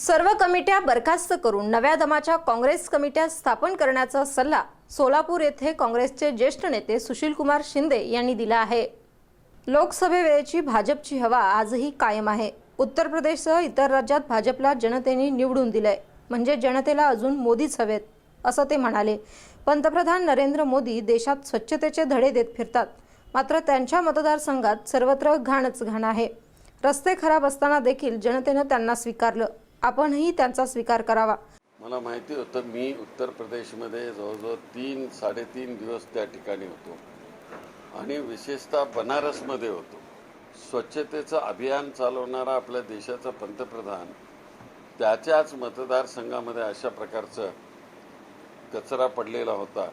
सर्व कमिट्या बरखास्त करून नव्या दमाच्या काँग्रेस कमिट्या स्थापन करण्याचा सल्ला सोलापूर येथे काँग्रेसचे ज्येष्ठ नेते सुशीलकुमार शिंदे यांनी दिला आहे. लोकसभेवेळेची भाजपची हवा आजही कायम आहे. उत्तर प्रदेशसह इतर राज्यात भाजपला जनतेने निवडून दिलंय. म्हणजे जनतेला अजून मोदीच हवेत असं ते म्हणाले. पंतप्रधान नरेंद्र मोदी देशात स्वच्छतेचे धडे देत फिरतात. मात्र त्यांच्या मतदारसंघात सर्वत्र घाणच घाण आहे. रस्ते खराब असताना देखील जनतेनं त्यांना स्वीकारलं. आपणही त्यांचा स्वीकार करावा. मला माहिती होतं मी उत्तर प्रदेशमध्ये जवळजवळ तीन साडेतीन दिवस त्या ठिकाणी होतो. आणि विशेषतः बनारसमध्ये होतो. स्वच्छतेचं अभियान चालवणारा आपल्या देशाचा पंतप्रधान त्याच्याच मतदारसंघामध्ये अशा प्रकारचं कचरा पडलेला होता.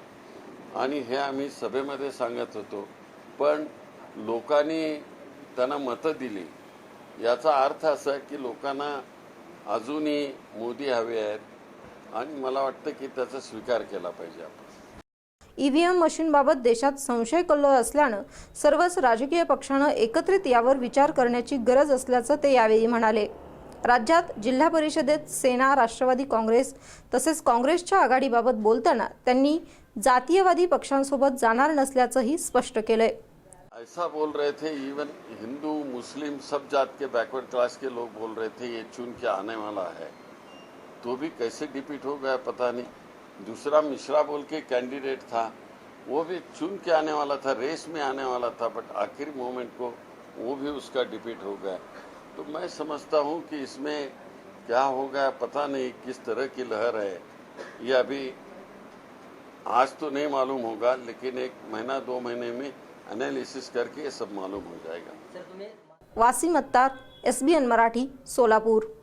आणि हे आम्ही सभेमध्ये सांगत होतो. पण लोकांनी त्यांना मतं दिली. याचा अर्थ असा की लोकांना अजूनही मोदी हवे आहेत आणि मला वाटतं की त्याचा स्वीकार केला पाहिजे आपण. ईव्हीएम मशीनबाबत देशात संशय कल्लोळ असल्यानं सर्वच राजकीय पक्षानं एकत्रित यावर विचार करण्याची गरज असल्याचं ते यावेळी म्हणाले. राज्यात जिल्हा परिषदेत सेना राष्ट्रवादी काँग्रेस तसेच काँग्रेसच्या आघाडीबाबत बोलताना त्यांनी जातीयवादी पक्षांसोबत जाणार नसल्याचंही स्पष्ट केलंय. ऐसा बोल रहे थे इवन हिंदू, मुस्लिम सब जात के बैकवर्ड क्लास के लोग बोल रहे थे, ये चुन के आने वाला है। तो भी कैसे डिपीट हो गया पता नहीं। दूसरा मिश्रा बोल के कैंडिडेट था, वो भी चुन के आने वाला था रेस में आने वाला था बट आखिरी मोमेंट को वो भी उसका डिपीट हो गया। तो मैं समझता हूँ कि इसमें क्या हो गया, पता नहीं किस तरह की लहर है। ये अभी आज तो नहीं मालूम होगा, लेकिन एक महीना, दो महीने में एनालिसिस करके ये सब मालूम हो जाएगा। Wasim Attar S B N Marathi Solapur.